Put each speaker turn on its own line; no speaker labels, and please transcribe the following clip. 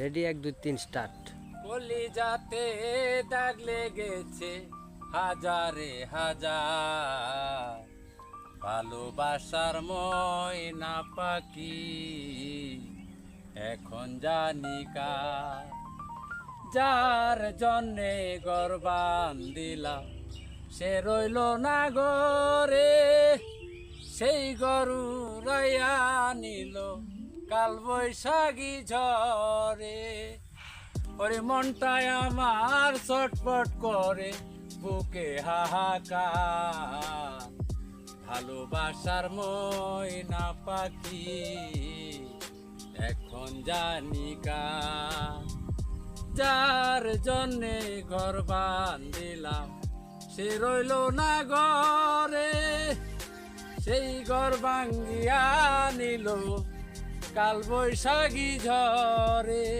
Ready এক, দুই, তিন স্টার্ট
কলিজাতে দাগ লেগেছে হাজারে হাজার। ভালোবাসার ময়না পাখি, এখন জানি কার। যার জন্যে গরবান দিলাম, সে রইল না গরে সেই গরু রয়া নিল কাল বৈশাখী ঝরে ওরে মনটায় আমার ছটপট করে, বুকে হাহাকার, ভালোবাসার ময়না পাখি, এখন জানি কার যার জন্যে ঘর বান্ধিলাম, সে রইল না ঘরে, সেই ঘর ভাঙ্গিয়া নিল। কাল বৈশাখী ঝরে